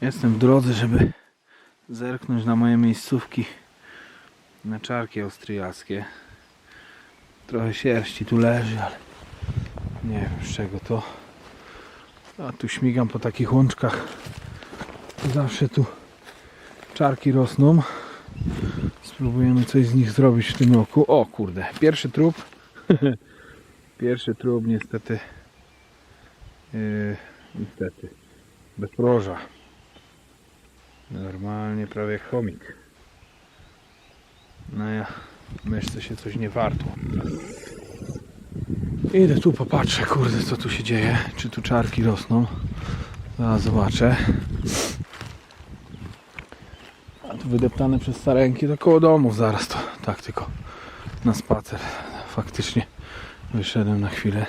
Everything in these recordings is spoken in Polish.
Jestem w drodze, żeby zerknąć na moje miejscówki na czarki austriackie. Trochę sierści tu leży, ale nie wiem z czego to. A tu śmigam po takich łączkach. Zawsze tu czarki rosną. Spróbujemy coś z nich zrobić w tym roku. O kurde, pierwszy trup. pierwszy trup niestety. Yy, niestety. Bez proża. Normalnie prawie jak chomik. No ja myszce się coś nie wartło. Idę tu popatrzę, kurde, co tu się dzieje. Czy tu czarki rosną. Zaraz zobaczę. A tu wydeptane przez starenki to koło domów zaraz to tak tylko na spacer. Faktycznie wyszedłem na chwilę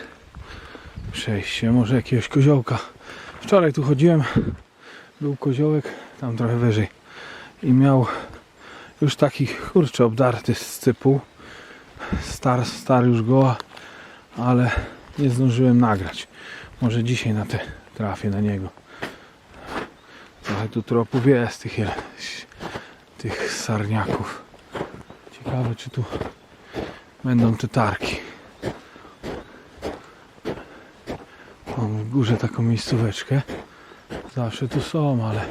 przejść się. Może jakiegoś koziołka. Wczoraj tu chodziłem. Był koziołek tam trochę wyżej. I miał już taki kurczę obdarty z cypu. Star, star już go, ale nie zdążyłem nagrać. Może dzisiaj na te trafię na niego. Trochę tu tropów jest tych, tych sarniaków. Ciekawe czy tu będą te tarki. Mam w górze taką miejscóweczkę. Zawsze tu są, ale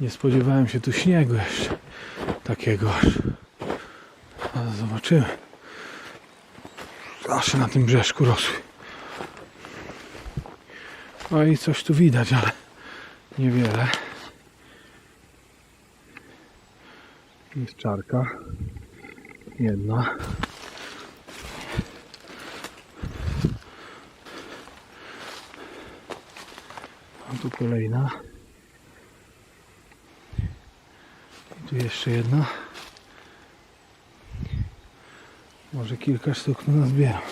nie spodziewałem się tu śniegu jeszcze takiego aż. Ale zobaczymy. Zawsze na tym brzeszku rosły. No i coś tu widać, ale niewiele. Jest czarka. Jedna. A tu kolejna. I tu jeszcze jedna. Może kilka sztuk tu nazbieram.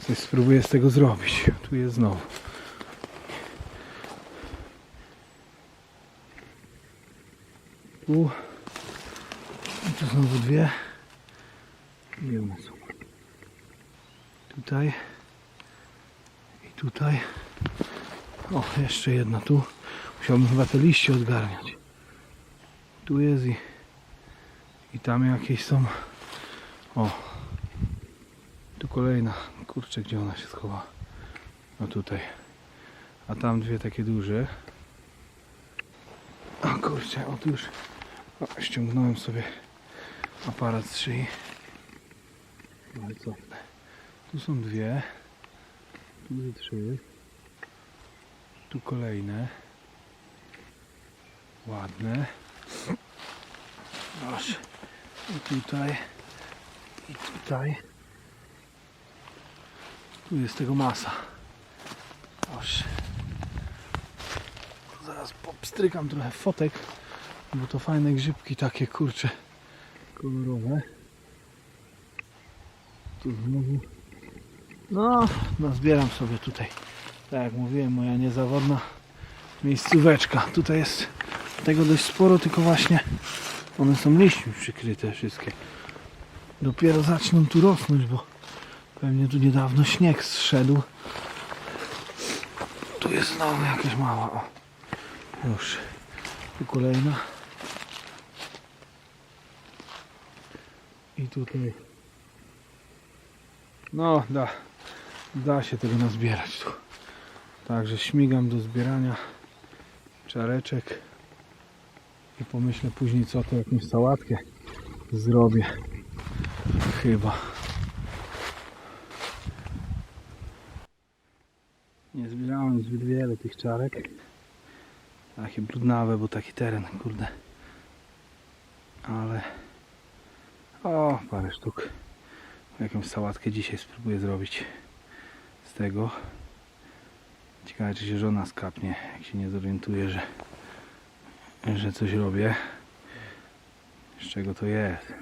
Coś spróbuję z tego zrobić. Tu jest znowu. Tu. I tu znowu dwie. Są? Tutaj. I tutaj. O, jeszcze jedna tu. Musiałbym chyba te liście odgarniać. Tu jest i, i tam jakieś są. O. Tu kolejna. Kurczę, gdzie ona się schowa? No tutaj. A tam dwie takie duże. O kurczę, o o, ściągnąłem sobie aparat z szyi. Ale cofnę. Tu są dwie. Tu trzy. Tu kolejne. Ładne. Proszę. I tutaj. I tutaj. Tu jest tego masa. Proszę. Zaraz popstrykam trochę fotek, bo to fajne grzybki takie kurcze kolorowe. Tu znowu. No, nazbieram sobie tutaj. Tak jak mówiłem, moja niezawodna miejscóweczka. Tutaj jest tego dość sporo, tylko właśnie one są liśćmi przykryte wszystkie. Dopiero zaczną tu rosnąć, bo pewnie tu niedawno śnieg zszedł. Tu jest znowu jakaś mała. O. Już. Tu kolejna. I tutaj. No, da. Da się tego nazbierać tu. Także śmigam do zbierania czareczek i pomyślę później co to jakąś sałatkę zrobię. Chyba. Nie zbierałem zbyt wiele tych czarek. Takie brudnawe, bo taki teren, kurde. Ale o, parę sztuk. Jakąś sałatkę dzisiaj spróbuję zrobić z tego. Ciekawe, czy się żona skapnie, jak się nie zorientuje, że, że coś robię. Z czego to jest.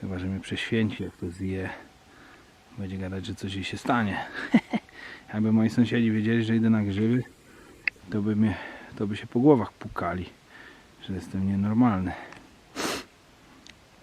Chyba, że mnie prześwięci, jak to zje. Będzie gadać, że coś jej się stanie. Jakby moi sąsiedzi wiedzieli, że idę na grzyby, to by, mnie, to by się po głowach pukali, że jestem nienormalny.